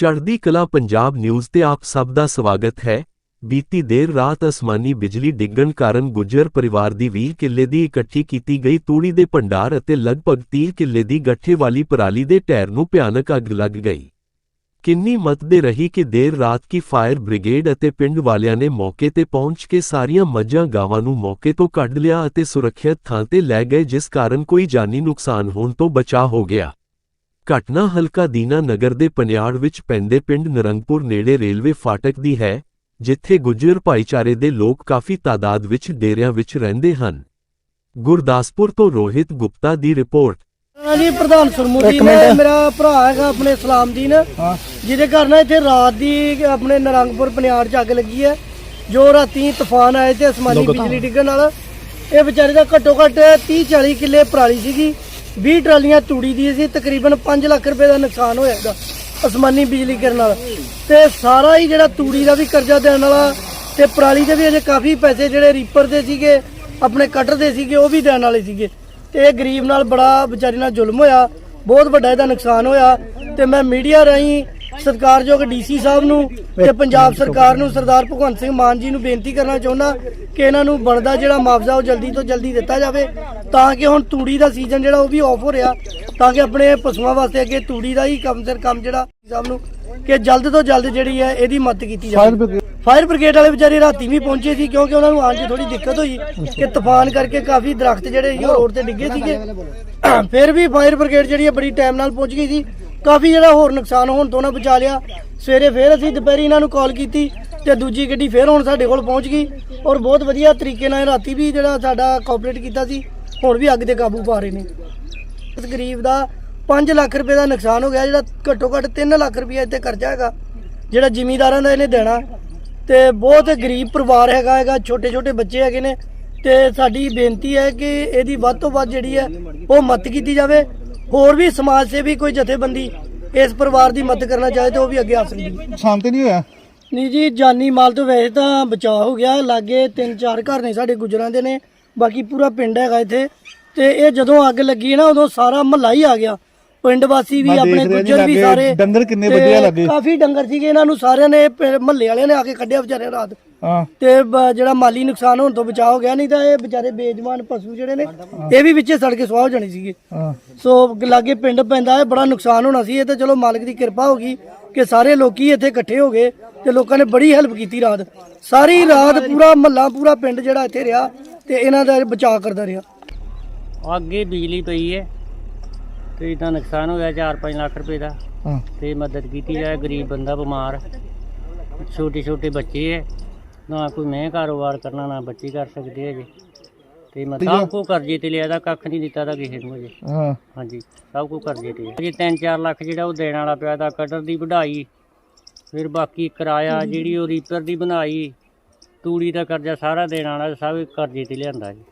ਚੜ੍ਹਦੀ ਕਲਾ ਪੰਜਾਬ ਨਿਊਜ਼ ਤੇ ਆਪ ਸਭ ਦਾ ਸਵਾਗਤ ਹੈ। ਬੀਤੀ ਦੇਰ ਰਾਤ ਅਸਮਾਨੀ ਬਿਜਲੀ ਡਿੱਗਣ ਕਾਰਨ ਗੁੱਜਰ ਪਰਿਵਾਰ ਦੀ 20 ਕਿੱਲੇ ਦੀ ਇਕੱਠੀ ਕੀਤੀ ਗਈ ਤੂੜੀ ਦੇ ਭੰਡਾਰ ਅਤੇ ਲਗਭਗ 30 ਕਿੱਲੇ ਦੀ ਗੱਠੇ ਵਾਲੀ ਪਰਾਲੀ ਦੇ ਢੇਰ ਨੂੰ ਭਿਆਨਕ ਅੱਗ ਲੱਗ ਗਈ। ਕਿੰਨੀ ਮਤ ਦੇ ਰਹੀ ਕਿ ਦੇਰ ਰਾਤ ਕੀ ਫਾਇਰ ਬ੍ਰਿਗੇਡ ਅਤੇ ਪਿੰਡ ਵਾਲਿਆਂ ਨੇ ਮੌਕੇ ਤੇ ਪਹੁੰਚ ਕੇ ਸਾਰੀਆਂ ਮੱਝਾਂ ਗਾਵਾਂ ਨੂੰ ਮੌਕੇ ਤੋਂ ਕੱਢ ਲਿਆ ਅਤੇ ਸੁਰੱਖਿਅਤ ਥਾਂ ਤੇ ਲੈ ਗਏ, ਜਿਸ ਕਾਰਨ ਕੋਈ ਜਾਨੀ ਨੁਕਸਾਨ ਹੋਣ ਤੋਂ ਬਚਾ ਹੋ ਗਿਆ। ਘਟਨਾ ਹਲਕਾ ਦੀਨਾ ਨਗਰ ਦੇ ਪਨਿਆੜ ਵਿੱਚ ਪੈਂਦੇ ਪਿੰਡ ਨਰੰਗਪੁਰ ਨੇੜੇ ਰੇਲਵੇ ਫਾਟਕ ਦੀ ਹੈ ਜਿੱਥੇ ਗੁੱਜਰ ਭਾਈਚਾਰੇ ਦੇ ਲੋਕ ਕਾਫੀ ਤਾਦਾਦ ਵਿੱਚ ਡੇਰਿਆਂ ਵਿੱਚ ਰਹਿੰਦੇ ਹਨ। ਗੁਰਦਾਸਪੁਰ ਤੋਂ ਰੋਹਿਤ ਗੁਪਤਾ ਦੀ ਰਿਪੋਰਟ। ਜੀ ਪ੍ਰਧਾਨ ਸੁਰਮੁਦੀ ਇੱਕ ਨੇ ਮਿੰਟ। ਮੇਰਾ ਭਰਾ ਹੈਗਾ ਆਪਣੇ ਸਲਾਮਦੀਨ। ਜਿਹਦੇ ਘਰ ਨਾ ਇੱਥੇ ਰਾਤ ਦੀ ਆਪਣੇ ਨਰੰਗਪੁਰ ਪਨਿਆੜ ਚ ਅੱਗ ਲੱਗੀ ਹੈ। ਜੋ ਰਾਤੀ ਤੂਫਾਨ ਆਏ ਤੇ ਅਸਮਾਨੀ ਬਿਜਲੀ ਡਿੱਗਣ ਨਾਲ ਇਹ ਵਿਚਾਰੇ ਦਾ ਘੱਟੋ ਘੱਟ 30 40 ਕਿੱਲੇ ਪਰਾਲੀ ਸੀਗੀ। 20 ਟਰਾਲੀਆਂ ਤੂੜੀ ਦੀ ਸੀ, ਤਕਰੀਬਨ 5 ਲੱਖ ਰੁਪਏ ਦਾ ਨੁਕਸਾਨ ਹੋਇਆ ਇਹਦਾ ਅਸਮਾਨੀ ਬਿਜਲੀ ਗਿਰਨ ਨਾਲ। ਤੇ ਸਾਰਾ ਹੀ ਜਿਹੜਾ ਤੂੜੀ ਦਾ ਵੀ ਕਰਜ਼ਾ ਦੇਣ ਵਾਲਾ ਤੇ ਪਰਾਲੀ ਦੇ ਵੀ ਅਜੇ ਕਾਫੀ ਪੈਸੇ ਜਿਹੜੇ ਰੀਪਰ ਦੇ ਸੀਗੇ, ਆਪਣੇ ਕਟਰ ਦੇ ਸੀਗੇ, ਉਹ ਵੀ ਦੇਣ ਵਾਲੇ ਸੀਗੇ। ਤੇ ਇਹ ਗਰੀਬ ਨਾਲ ਬੜਾ ਵਿਚਾਰੀ ਨਾਲ ਜ਼ੁਲਮ ਹੋਇਆ, ਬਹੁਤ ਵੱਡਾ ਇਹਦਾ ਨੁਕਸਾਨ ਹੋਇਆ। ਤੇ ਮੈਂ ਮੀਡੀਆ ਰਾਹੀਂ ਸਤਿਕਾਰਯੋਗ ਡੀਸੀ ਸਾਹਿਬ ਨੂੰ ਤੇ ਪੰਜਾਬ ਸਰਕਾਰ ਨੂੰ ਸਰਦਾਰ ਭਗਵੰਤ ਸਿੰਘ ਮਾਨ ਜੀ ਨੂੰ ਬੇਨਤੀ ਕਰਨਾ ਚਾਹੁੰਦਾ ਕਿ ਇਹਨਾਂ ਨੂੰ ਬਣਦਾ ਜਿਹੜਾ ਮੁਆਵਜ਼ਾ ਉਹ ਜਲਦੀ ਤੋਂ ਜਲਦੀ ਦਿੱਤਾ ਜਾਵੇ ਤਾਂ ਕਿ ਹੁਣ ਤੂੜੀ ਦਾ ਸੀਜ਼ਨ ਜਿਹੜਾ ਉਹ ਵੀ ਆਫ ਹੋ ਰਿਹਾ ਤਾਂ ਕਿ ਆਪਣੇ ਪਸ਼ੂਆਂ ਵਾਸਤੇ ਅੱਗੇ ਤੂੜੀ ਦਾ ਹੀ ਕੰਮ ਸਿਰ ਕੰਮ ਜਿਹੜਾ ਸਾਹਿਬ ਨੂੰ ਕਿ ਜਲਦ ਤੋਂ ਜਲਦ ਜਿਹੜੀ ਹੈ ਇਹਦੀ ਮਦਦ ਕੀਤੀ ਜਾਵੇ। ਫਾਇਰ ਬ੍ਰਿਗੇਡ ਵਾਲੇ ਵਿਚਾਰੇ ਰਾਤੀ ਵੀ ਪਹੁੰਚੇ ਸੀ ਕਿਉਂਕਿ ਉਹਨਾਂ ਨੂੰ ਆਉਣ 'ਚ ਥੋੜੀ ਦਿੱਕਤ ਹੋਈ ਕਿ ਤੂਫਾਨ ਕਰਕੇ ਕਾਫੀ ਦਰਖਤ ਜਿਹੜੇ ਸੀ ਉਹ ਰੋਡ ਤੇ ਡਿੱਗੇ ਸੀਗੇ। ਫਿਰ ਵੀ ਫਾਇਰ ਬ੍ਰਿਗੇਡ ਜਿਹੜੀ ਹੈ ਬੜੀ ਟਾਈਮ ਨਾਲ ਪਹੁੰਚ ਗਈ ਸੀ। ਕਾਫੀ ਜਿਹੜਾ ਹੋਰ ਨੁਕਸਾਨ ਹੋਣ ਤੋਂ ਨਾ ਬਚਾ ਲਿਆ। ਸਵੇਰੇ ਫਿਰ ਅਸੀਂ ਦੁਪਹਿਰੀ ਇਹਨਾਂ ਨੂੰ ਕਾਲ ਕੀਤੀ ਤੇ ਦੂਜੀ ਗੱਡੀ ਫਿਰ ਹੁਣ ਸਾਡੇ ਕੋਲ ਪਹੁੰਚ ਗਈ ਔਰ ਬਹੁਤ ਵਧੀਆ ਤਰੀਕੇ ਨਾਲ ਰਾਤੀ ਵੀ ਜਿਹੜਾ ਸਾਡਾ ਕੋਆਪਰੇਟ ਕੀਤਾ ਸੀ, ਹੁਣ ਵੀ ਅੱਗ ਤੇ ਕਾਬੂ ਪਾ ਰਹੇ ਨੇ। ਇਸ ਗਰੀਬ ਦਾ 5 ਲੱਖ ਰੁਪਏ ਦਾ ਨੁਕਸਾਨ ਹੋ ਗਿਆ, ਜਿਹੜਾ ਘੱਟੋ ਘੱਟ 3 ਲੱਖ ਰੁਪਏ ਇੱਥੇ ਕਰਜ਼ਾ ਹੈਗਾ, ਜਿਹੜਾ ਜ਼ਿਮੀਦਾਰਾਂ ਦਾ ਇਹਨੇ ਦੇਣਾ। ਤੇ ਬਹੁਤ ਗਰੀਬ ਪਰਿਵਾਰ ਹੈਗਾ ਹੈਗਾ ਛੋਟੇ ਛੋਟੇ ਬੱਚੇ ਹੈਗੇ ਨੇ। ਤੇ ਸਾਡੀ ਬੇਨਤੀ ਹੈ ਕਿ ਇਹਦੀ ਵੱਧ ਤੋਂ ਵੱਧ ਜਿਹੜੀ ਹੈ, ਉਹ ਮਦਦ ਕੀਤੀ ਜਾਵੇ। ਹੋਰ ਵੀ ਸਮਾਜ ਸੇਵੀ ਕੋਈ ਜਥੇਬੰਦੀ ਇਸ ਪਰਿਵਾਰ ਦੀ ਮਦਦ ਕਰਨਾ ਚਾਹੇ ਤਾਂ ਉਹ ਵੀ ਅੱਗੇ ਆ ਸਕਦੀ ਹੈ। ਸ਼ਾਮ ਤੇ ਨਹੀਂ ਹੋਇਆ? ਨਹੀਂ ਜੀ ਜਾਨੀ ਮਾਲ ਤੋਂ ਵੈਸੇ ਤਾਂ ਬਚਾਅ ਹੋ ਗਿਆ ਲਾਗੇ ਤਿੰਨ ਚਾਰ ਘਰ ਨੇ ਸਾਡੇ ਗੁਜਰਾਂ ਦੇ ਨੇ ਬਾਕੀ ਪੂਰਾ ਪਿੰਡ ਹੈਗਾ ਇੱਥੇ। ਤੇ ਇਹ ਜਦੋਂ ਅੱਗ ਲੱਗੀ ਨਾ ਉਦੋਂ ਸਾਰਾ ਮਹੱਲਾ ਹੀ ਆ ਗਿਆ। ਪਿੰਡ ਵਾਸੀ ਵੀ ਆਪਣੇ ਗੁੱਜਰ ਵੀ ਸਾਰੇ। ਡੰਗਰ ਕਿੰਨੇ ਤੇ ਵਧੀਆ ਲੱਗੇ। ਕਾਫੀ ਡੰਗਰ ਸੀਗੇ ਇਹਨਾਂ ਨੂੰ ਸਾਰਿਆਂ ਨੇ ਮਹੱਲੇ ਵਾਲਿਆਂ ਨੇ ਆ ਕੇ ਕੱਢਿਆ ਵਿਚਾਰੇ ਰਾਤ। ਹਾਂ। ਤੇ ਜਿਹੜਾ ਮਾਲੀ ਨੁਕਸਾਨ ਹੋਣ ਤੋਂ ਬਚਾਅ ਹੋ ਗਿਆ ਨਹੀਂ ਤਾਂ ਇਹ ਵਿਚਾਰੇ ਬੇਜਮਾਨ ਪਸ਼ੂ ਜਿਹੜੇ ਨੇ ਇਹ ਵੀ ਵਿੱਚੇ ਸੜ ਕੇ ਸੁਆਹ ਹੋ ਜਾਣੇ ਸੀਗੇ। ਸੋ ਲਾਗੇ ਪਿੰਡ ਪੈਂਦਾ ਹੈ ਬੜਾ ਨੁਕਸਾਨ ਹੋਣਾ ਸੀ ਇਹ ਤਾਂ ਚਲੋ ਮਾਲਕ ਦੀ ਕਿਰਪਾ ਹੋ ਗਈ ਕਿ ਸਾਰੇ ਲੋਕੀ ਇੱਥੇ ਇਕੱਠੇ ਹੋ ਗਏ। ਤੇ ਲੋਕਾਂ ਨੇ ਬੜੀ ਹੈਲਪ ਕੀਤੀ ਰਾਤ। ਸਾਰੀ ਰਾਤ ਪੂਰਾ ਮਹੱਲਾ ਪੂਰਾ ਪਿੰਡ ਜਿਹੜਾ ਇੱਥੇ ਰਿਹਾ ਤੇ ਇਹਨਾਂ ਦਾ ਬਚਾਅ ਕਰਦਾ ਰਿਹਾ। ਅੱਗੇ ਬਿਜਲੀ ਪਈ ਹੈ ਤੇ ਇਦਾਂ ਨੁਕਸਾਨ ਹੋਇਆ 4-5 ਲੱਖ ਰੁਪਏ ਦਾ। ਹਾਂ। ਤੇ ਮਦਦ ਕੀਤੀ ਜਾਏ ਗਰੀਬ ਬੰਦਾ ਬਿਮਾਰ। ਛੋਟੇ ਛੋਟੇ ਬੱਚੇ ਹੈ ਨਾ ਕੋਈ ਮੈਂ ਕਾਰੋਬਾਰ ਕਰਨਾ ਨਾ ਬੱਚੇ ਕਰ ਸਕਦੇ ਹੈਗੇ। ਤੇ ਮੈਂ ਸਭ ਕੋ ਕਰਜ਼ੇ ਤੇ ਲਿਆ ਦਾ ਕੱਖ ਨਹੀਂ ਦਿੱਤਾ ਦਾ ਕਿਸੇ ਨੂੰ ਅਜੇ ਹਾਂ। ਹਾਂਜੀ ਸਭ ਕੋ ਕਰਜ਼ੇ ਤੇ ਅਜੇ 3-4 ਲੱਖ ਜਿਹੜਾ ਉਹ ਦੇਣ ਵਾਲਾ ਪਿਆ ਦਾ ਕਟਰ ਦੀ ਵਢਾਈ ਫਿਰ ਬਾਕੀ ਕਿਰਾਇਆ ਜਿਹੜੀ ਉਹ ਰੀਪਰ ਦੀ ਬਣਾਈ ਤੂੜੀ ਦਾ ਕਰਜ਼ਾ ਸਾਰਾ ਦੇਣ ਵਾਲਾ ਸਭ ਕਰਜ਼ੇ ਤੇ ਲਿਆਂਦਾ ਜੀ।